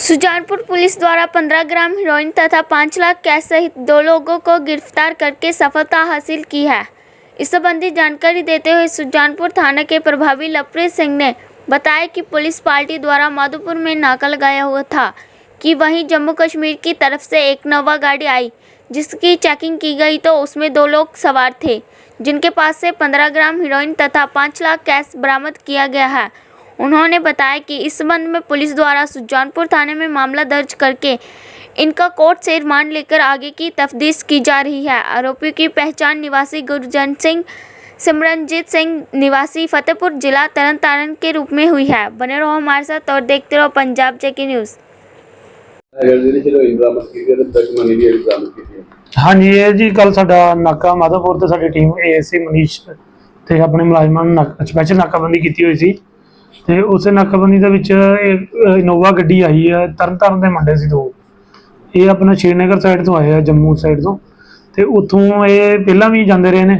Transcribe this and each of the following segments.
Sujanpur police द्वारा 15 ग्राम heroine तथा 5 lakh cash सहित दो लोगों को गिरफ़्तार करके सफलता हासिल की है। इस संबंधी जानकारी देते हुए सुजानपुर थाना के प्रभावी लवप्रीत सिंह ने बताया कि पुलिस पार्टी द्वारा माधोपुर में नाका लगाया हुआ था कि वहीं जम्मू कश्मीर की तरफ़ से एक नवा गाड़ी आई, जिसकी चेकिंग की गई तो उसमें दो लोग सवार थे, जिनके पास से 15 ग्राम हीरोइन तथा 5 लाख कैश बरामद किया गया है। उन्होंने बताया कि इस संबंध में पुलिस द्वारा सुजानपुर थाने में मामला दर्ज करके इनका कोर्ट से रिमांड लेकर आगे की तफ्तीश की जा रही है आरोपियों की पहचान निवासी गुरजन सिंह सिमरनजीत सिंह निवासी फतेहपुर जिला तरन तारण के रूप में हुई है बने रहो हमारे साथ और देखते रहो पंजाब जेके न्यूज़ ਅਗਰ ਜਿਹੜੀ ਚਲੋ ਬਰਾਮਦ ਕੀਤੀ ਹੈ ਤੇ ਤੱਕ ਮਨੀ ਦੀ ਬਰਾਮਦ ਕੀਤੀ ਹੈ ਹਾਂਜੀ ਇਹ ਜੀ ਕੱਲ ਸਾਡਾ ਨਾਕਾ ਮਾਧੋਪੁਰ ਤੇ ਸਾਡੀ ਟੀਮ ਏਐਸਸੀ ਮਨੀਸ਼ ਤੇ ਆਪਣੇ ਮੁਲਾਜ਼ਮਾਂ ਨੇ ਨਾਕਾ ਸਪੈਸ਼ਲ ਨਾਕਾਬੰਦੀ ਕੀਤੀ ਹੋਈ ਸੀ ਤੇ ਉਸੇ ਨਾਕਾਬੰਦੀ ਦੇ ਵਿੱਚ ਇਹ ਇਨੋਵਾ ਗੱਡੀ ਆਈ ਹੈ ਤਰਨਤਾਰਨ ਦੇ ਮੁੰਡੇ ਸੀ ਦੋ। ਇਹ ਆਪਣਾ ਸ਼੍ਰੀਨਗਰ ਸਾਈਡ ਤੋਂ ਆਏ ਆ ਜੰਮੂ ਸਾਈਡ ਤੋਂ। ਤੇ ਉੱਥੋਂ ਇਹ ਪਹਿਲਾਂ ਵੀ ਜਾਂਦੇ ਰਹੇ ਨੇ।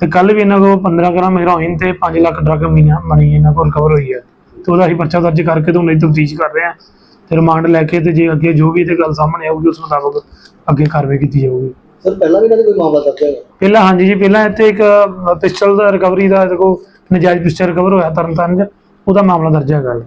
ਤੇ ਕੱਲ ਵੀ ਇਹਨਾਂ ਕੋਲ 15 ਗ੍ਰਾਮ ਹੈਰੋਇਨ ਤੇ 5 ਲੱਖ ਡਰਗ ਮੀਨਾ ਮਨੀ ਇਹਨਾਂ ਕੋਲ ਕਵਰ ਹੋਈ ਹੈ ਤੇ ਉਹਦਾ ਅਸੀਂ ਪਰਚਾ ਦਰਜ ਕਰਕੇ ਤੇ ਉਹਨੇ ਤਫਤੀਸ਼ ਕਰ ਰਹੇ ਹਾਂ ਤੇ ਰਿਮਾਂਡ ਲੈ ਕੇ ਤੇ ਜੇ ਅੱਗੇ ਜੋ ਵੀ ਤੇ ਗੱਲ ਸਾਹਮਣੇ ਆਊਗੀ ਉਸ ਮੁਤਾਬਕ ਅੱਗੇ ਕਾਰਵਾਈ ਕੀਤੀ ਜਾਊਗੀ। ਸਰ ਪਹਿਲਾਂ ਵੀ ਇਹਨਾਂ ਦੇ ਕੋਈ ਮਾਮਲਾ ਦਰਜ ਹੈ ਪਹਿਲਾਂ ਹਾਂਜੀ ਜੀ ਪਹਿਲਾਂ ਇੱਥੇ ਇੱਕ ਪਿਸਟਲ ਦਾ ਰਿਕਵਰੀ ਦਾ ਇਹਦੇ ਨਜਾਇਜ਼ ਪਿਸਟਲ ਰਿਕਵਰ ਹੋਇਆ ਤਰਨਤਾਰਨ ਚ। ਉਹਦਾ ਮਾਮਲਾ ਦਰਜ ਹੈਗਾ ਜੀ